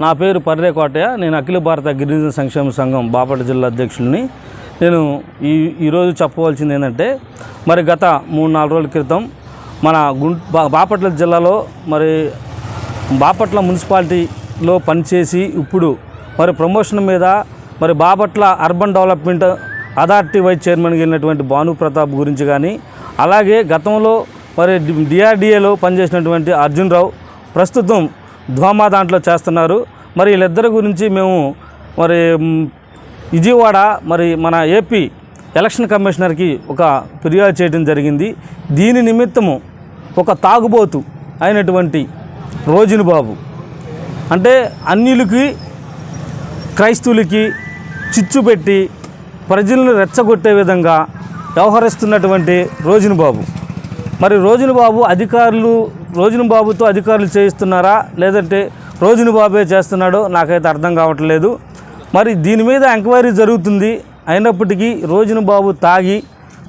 నా పేరు పర్రే కోటయ్య. నేను అఖిల భారత గిరిజన సంక్షేమ సంఘం బాపట్ల జిల్లా అధ్యక్షుడిని. నేను ఈ ఈరోజు చెప్పవలసింది ఏంటంటే మరి గత మూడు నాలుగు రోజుల క్రితం మన గుంట బా- బాపట్ల జిల్లాలో మరి బాపట్ల మున్సిపాలిటీలో పనిచేసి ఇప్పుడు మరి ప్రమోషన్ మీద మరి Bapatla urban development authority vice చైర్మన్గా వెళ్ళినటువంటి భాను ప్రతాప్ గురించి కానీ అలాగే గతంలో మరి డిఆర్డిఏలో పనిచేసినటువంటి అర్జున్ రావు ప్రస్తుతం ధ్వామా దాంట్లో చేస్తున్నారు. మరి వీళ్ళిద్దరి గురించి మేము మరి విజయవాడ మరి మన ఏపీ ఎలక్షన్ కమిషనర్కి ఒక ఫిర్యాదు చేయడం జరిగింది. దీని నిమిత్తము ఒక తాగుబోతు అయినటువంటి రోజుని బాబు. అంటే అన్యులకి క్రైస్తవులకి చిచ్చు పెట్టి ప్రజలను రెచ్చగొట్టే విధంగా వ్యవహరిస్తున్నటువంటి రోజుని బాబు. మరి రోజుని బాబు అధికారులు రోజుని బాబుతో అధికారులు చేయిస్తున్నారా? లేదంటే రోజుని బాబే చేస్తున్నాడో నాకైతే అర్థం కావట్లేదు. మరి దీని మీద ఎంక్వైరీ జరుగుతుంది. అయినప్పటికీ రోజుని బాబు తాగి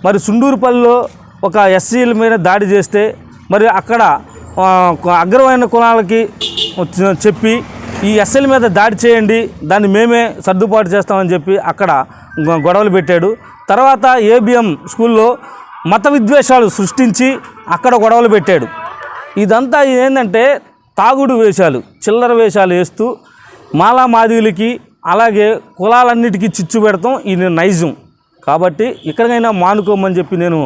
మరి సుండూరుపల్లిలో ఒక ఎస్సీల మీద దాడి చేస్తే మరి అక్కడ అగ్రమైన కులాలకి చెప్పి ఈ ఎస్ఎల్ మీద దాడి చేయండి దాన్ని మేమే సర్దుబాటు చేస్తామని చెప్పి అక్కడ గొ- గొడవలు పెట్టాడు. తర్వాత ఏబిఎం స్కూల్లో మత విద్వేషాలు సృష్టించి అక్కడ గొడవలు పెట్టాడు. ఇదంతా ఏంటంటే తాగుడు వేషాలు చిల్లర వేషాలు వేస్తూ మాలా మాదిగులకి అలాగే కులాలన్నిటికీ చిచ్చు పెడతాం. ఇది నైజం. కాబట్టి ఇక్కడికైనా మానుకోమని చెప్పి నేను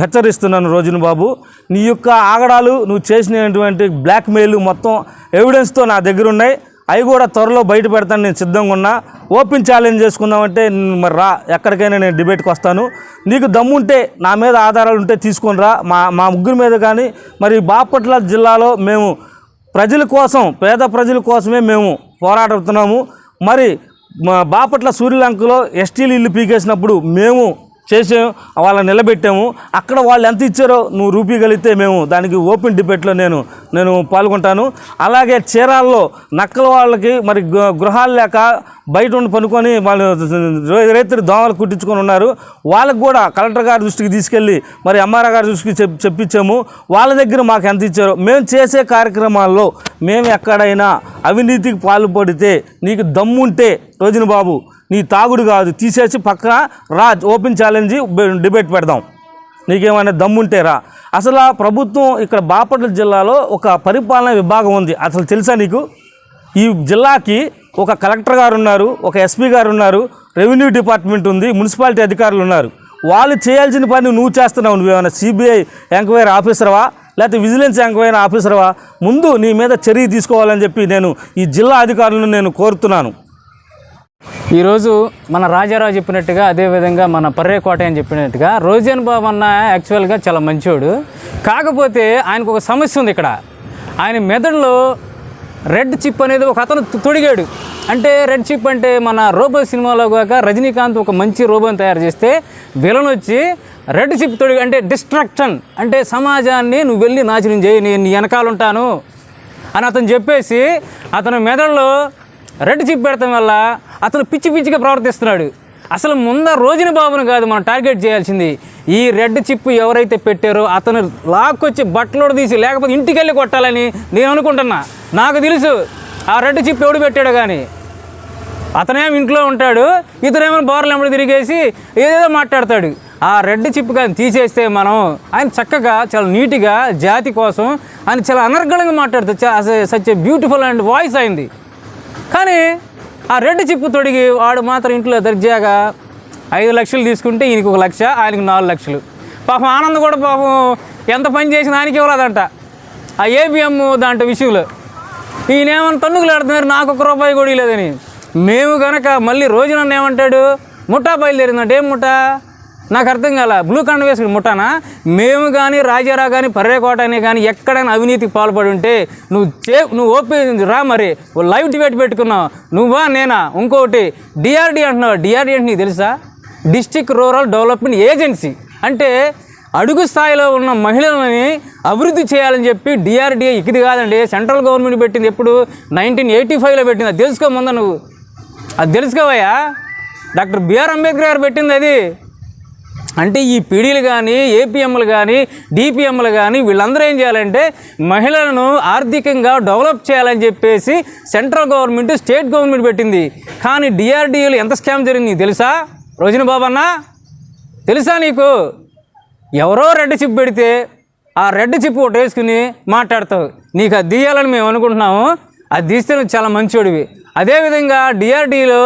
హెచ్చరిస్తున్నాను రోజున బాబు. నీ యొక్క ఆగడాలు నువ్వు చేసినటువంటి బ్లాక్మెయిల్ మొత్తం ఎవిడెన్స్తో నా దగ్గర ఉన్నాయి. అవి కూడా త్వరలో బయట పెడతాను నేను సిద్ధంగా ఉన్నా. ఓపెన్ ఛాలెంజ్ చేసుకుందామంటే మరి రా ఎక్కడికైనా నేను డిబేట్కి వస్తాను. నీకు దమ్ముంటే నా మీద ఆధారాలు ఉంటే తీసుకొని రా. మా మా ముగ్గురు మీద కానీ మరి బాపట్ల జిల్లాలో మేము ప్రజల కోసం పేద ప్రజల కోసమే మేము పోరాడుతున్నాము. మరి మా బాపట్ల సూర్యలంకలో ఎస్టీలు ఇల్లు పీకేసినప్పుడు మేము చేసాం వాళ్ళని నిలబెట్టాము. అక్కడ వాళ్ళు ఎంత ఇచ్చారో నువ్వు రూపీగలిగితే మేము దానికి ఓపెన్ డిబేట్లో నేను నేను పాల్గొంటాను. అలాగే చీరాల్లో నక్కల వాళ్ళకి మరి గృహాలు లేక బయట ఉండి పనుకొని వాళ్ళు రైతులు దోమలు కుట్టించుకొని ఉన్నారు. వాళ్ళకు కూడా కలెక్టర్ గారి దృష్టికి తీసుకెళ్ళి మరి ఎంఆర్ఆర్ గారి దృష్టికి చెప్ చెప్పించాము వాళ్ళ దగ్గర మాకు ఎంత ఇచ్చారో మేము చేసే కార్యక్రమాల్లో మేము ఎక్కడైనా అవినీతికి పాల్పడితే నీకు దమ్ముంటే రోజున బాబు నీ తాగుడు కాదు. తీసేసి పక్కన రా ఓపెన్ ఛాలెంజ్ డిబేట్ పెడదాం. నీకేమైనా దమ్ముంటే రా. అసలు ఆ ప్రభుత్వం ఇక్కడ బాపట్ల జిల్లాలో ఒక పరిపాలన విభాగం ఉంది. అసలు తెలుసా నీకు? ఈ జిల్లాకి ఒక కలెక్టర్ గారు ఉన్నారు ఒక ఎస్పీ గారు ఉన్నారు రెవెన్యూ డిపార్ట్మెంట్ ఉంది మున్సిపాలిటీ అధికారులు ఉన్నారు. వాళ్ళు చేయాల్సిన పని నువ్వు చేస్తున్నావు. నువ్వేమైనా సిబిఐ ఎంక్వైరీ ఆఫీసర్వా? లేకపోతే విజిలెన్స్ ఎంక్వైరీ ఆఫీసర్వా? ముందు నీ మీద చర్య తీసుకోవాలని చెప్పి నేను ఈ జిల్లా అధికారులను నేను కోరుతున్నాను. ఈరోజు మన రాజారావు చెప్పినట్టుగా అదేవిధంగా మన పర్రేకోట అని చెప్పినట్టుగా రోజన్ బాబు అన్న యాక్చువల్గా చాలా మంచివాడు కాకపోతే ఆయనకు ఒక సమస్య ఉంది ఇక్కడ. ఆయన మెదడులో రెడ్ చిప్ అనేది ఒక అతను తొడిగాడు. అంటే రెడ్ చిప్ అంటే మన రోబో సినిమాలో కాక రజనీకాంత్ ఒక మంచి రోబోని తయారు చేస్తే విలన్ వచ్చి రెడ్ చిప్ తొడిగి అంటే డిస్ట్రాక్షన్ అంటే సమాజాన్ని నువ్వు వెళ్ళి నాశనం చేయి నేను నీ అని అతను చెప్పేసి అతను మెదడులో రెడ్ చిప్ పెడతాం వల్ల అతను పిచ్చి పిచ్చిగా ప్రవర్తిస్తున్నాడు. అసలు ముంద రోజున బాబును కాదు మనం టార్గెట్ చేయాల్సింది. ఈ రెడ్ చిప్ ఎవరైతే పెట్టారో అతను లాక్కొచ్చి బట్టలోడు తీసి లేకపోతే ఇంటికి వెళ్ళి కొట్టాలని నేను అనుకుంటున్నా. నాకు తెలుసు ఆ రెడ్ చిప్ ఎవడు పెట్టాడు కానీ అతనేమో ఇంట్లో ఉంటాడు ఇతనేమో బోర్లు ఎంబడి తిరిగేసి ఏదేదో మాట్లాడతాడు. ఆ రెడ్ చిప్ కానీ తీసేస్తే మనం ఆయన చక్కగా చాలా నీట్గా జాతి కోసం ఆయన చాలా అనర్గళంగా మాట్లాడుతాడు సచ్ బ్యూటిఫుల్ అండ్ వాయిస్ అయింది. కానీ ఆ రెడ్ చిప్పు తొడిగి వాడు మాత్రం ఇంట్లో దర్జాగా ఐదు లక్షలు తీసుకుంటే ఈయనకి ఒక లక్ష ఆయనకు నాలుగు లక్షలు. పాపం ఆనంద్ కూడా పాపం ఎంత పని చేసినా ఆయనకి ఇవ్వలేదంట ఆ ఏబిఎం దాంట్లో విషయంలో. ఈయనేమన్నా తన్నుకులాడుతున్నారు నాకు ఒక రూపాయి కూడా లేదని మేము కనుక మళ్ళీ రోజున ఏమంటాడు? ముఠా బయలుదేరిందంటే. ఏం ముఠా? నాకు అర్థం కాల. బ్లూ కండ వేసుకుని ముఠానా? మేము కానీ రాజారా కానీ పర్రేకోట అనే కానీ ఎక్కడైనా అవినీతికి పాల్పడి ఉంటే నువ్వు చే నువ్వు ఓపెన్ రా మరి. లైవ్ డిబేట్ పెట్టుకున్నావు. నువ్వా నేనా? ఇంకొకటి డిఆర్డి అంటున్నావు? డిఆర్డి అంటే నీకు తెలుసా? District rural development agency. అంటే అడుగు స్థాయిలో ఉన్న మహిళలని అభివృద్ధి చేయాలని చెప్పి డిఆర్డిఏ ఇది కాదండి. సెంట్రల్ గవర్నమెంట్ పెట్టింది ఎప్పుడు? నైన్టీన్ ఎయిటీ ఫైవ్లో పెట్టింది. అది తెలుసుకోముందా నువ్వు. అది తెలుసుకోవయ్యా. డాక్టర్ బిఆర్ అంబేద్కర్ గారు పెట్టింది అది. అంటే ఈ పీడీలు కానీ ఏపీఎంలు కానీ డిపిఎంలు కానీ వీళ్ళందరూ ఏం చేయాలంటే మహిళలను ఆర్థికంగా డెవలప్ చేయాలని చెప్పేసి సెంట్రల్ గవర్నమెంట్ స్టేట్ గవర్నమెంట్ పెట్టింది. కానీ డిఆర్డిఏలు ఎంత స్కామ్ జరిగింది తెలుసా? రోజున బాబన్నా తెలుసా నీకు? ఎవరో రెడ్ చిప్ పెడితే ఆ రెడ్ చిప్ ఒకటి వేసుకుని మాట్లాడతావు. నీకు అది తీయాలని మేము అనుకుంటున్నాము. అది తీస్తే నువ్వు చాలా మంచోడివి. అదేవిధంగా డిఆర్డీలో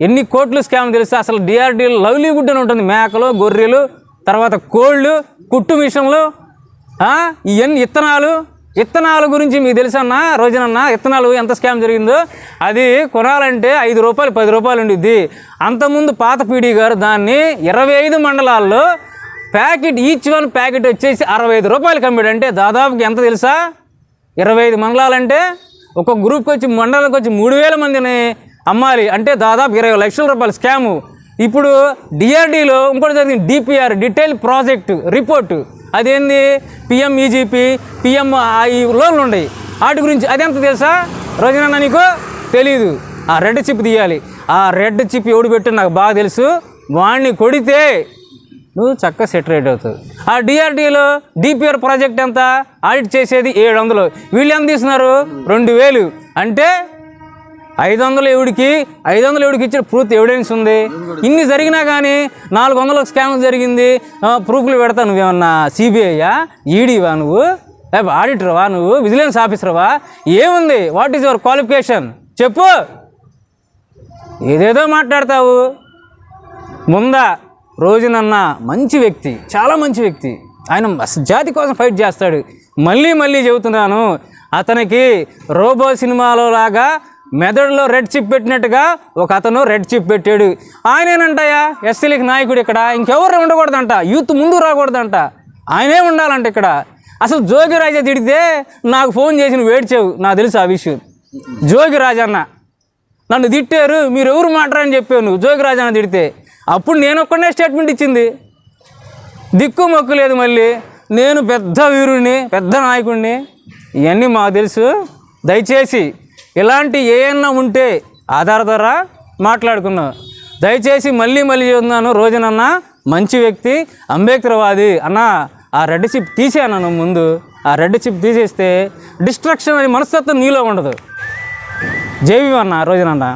ఎన్ని కోట్లు స్కామ్ తెలుసా అసలు డిఆర్డీలో లవ్లీవుడ్ అని ఉంటుంది. మేకలు గొర్రెలు తర్వాత కోళ్ళు కుట్టు మిషన్లు ఇవన్నీ ఇత్తనాలు? ఇత్తనాల గురించి మీకు తెలుసన్నా రోజునన్నా ఇత్తనాలు ఎంత స్కామ్ జరిగిందో? అది కొనాలంటే ఐదు రూపాయలు పది రూపాయలు ఉండిద్ది. అంతకుముందు పాత పీడీ గారు దాన్ని ఇరవై ఐదు మండలాల్లో ప్యాకెట్ ఈచ్ వన్ ప్యాకెట్ వచ్చేసి అరవై ఐదు రూపాయలు అమ్మాడు అంటే దాదాపుకి ఎంత తెలుసా? ఇరవై ఐదు మండలాలంటే ఒక గ్రూప్కి వచ్చి మండలానికి వచ్చి మూడు వేల మందిని అమ్మాలి అంటే దాదాపు ఇరవై లక్షల రూపాయల స్కాము. ఇప్పుడు డిఆర్డీలో ఇంకోటి జరిగింది డిపిఆర్ డీటెయిల్ ప్రాజెక్ట్ రిపోర్టు అదేంది? పిఎంఈజీపీ పిఎం ఈ లోన్లు ఉన్నాయి వాటి గురించి అదెంత తెలుసా? రోజునన్న నీకు తెలీదు. ఆ రెడ్ చిప్ తీయాలి. ఆ రెడ్ చిప్ ఎవడు పెట్టి నాకు బాగా తెలుసు. వాడిని కొడితే నువ్వు చక్కగా సెటరేట్ అవుతావు. ఆ డిఆర్డీలో డిపిఆర్ ప్రాజెక్ట్ ఎంత? ఆడిట్ చేసేది ఏడు వందలు. వీళ్ళు ఎంత తీస్తున్నారు? రెండు వేలు. అంటే ఐదు వందలు ఎవడికి? ఐదు వందలు ఎవడికి ఇచ్చిన ప్రూఫ్ ఎవిడెన్స్ ఉంది. ఇన్ని జరిగినా కానీ నాలుగు వందల స్కామ్ జరిగింది ప్రూఫ్లు పెడతా నువ్వేమన్నా సిబిఐయా ఈడీవా నువ్వు? లేకపోతే ఆడిటర్వా నువ్వు? విజిలెన్స్ ఆఫీసర్వా ఏముంది? వాట్ ఈస్ యువర్ క్వాలిఫికేషన్ చెప్పు. ఏదేదో మాట్లాడతావు. ముందా రోజునన్న మంచి వ్యక్తి చాలా మంచి వ్యక్తి. ఆయన జాతి కోసం ఫైట్ చేస్తాడు. మళ్ళీ మళ్ళీ చెబుతున్నాను. అతనికి రోబో సినిమాలో లాగా మెదడులో రెడ్ చిప్ పెట్టినట్టుగా ఒక అతను రెడ్ చిప్ పెట్టాడు. ఆయనేనంటయ్యా ఎస్సీలకి నాయకుడు ఇక్కడ ఇంకెవరు ఉండకూడదంట యూత్ ముందు రాకూడదంట. ఆయనే ఉండాలంట ఇక్కడ. అసలు జోగిరాజా తిడితే నాకు ఫోన్ చేసి నువ్వు ఏడ్చావు నాకు తెలుసు ఆ విషయం. జోగి రాజన్న నన్ను తిట్టారు మీరు ఎవరు మాట్లాడని చెప్పావు నువ్వు జోగిరాజాన తిడితే. అప్పుడు నేను ఒక్కడే స్టేట్మెంట్ ఇచ్చింది. దిక్కు మొక్కు లేదు మళ్ళీ. నేను పెద్ద వీరుణ్ణి పెద్ద నాయకుడిని ఇవన్నీ మాకు తెలుసు. దయచేసి ఇలాంటి ఏమన్నా ఉంటే ఆధార ద్వారా మాట్లాడుకున్నాం దయచేసి మళ్ళీ మళ్ళీ చెబుతున్నాను రోజునన్నా మంచి వ్యక్తి అంబేద్కర్వాది అన్న ఆ రెడ్ చిప్ తీసేయను ముందు. ఆ రెడ్ చిప్ తీసేస్తే డిస్ట్రక్షన్ అనే మనస్తత్వం నీలో ఉండదు. జేవి అన్న రోజునన్నా.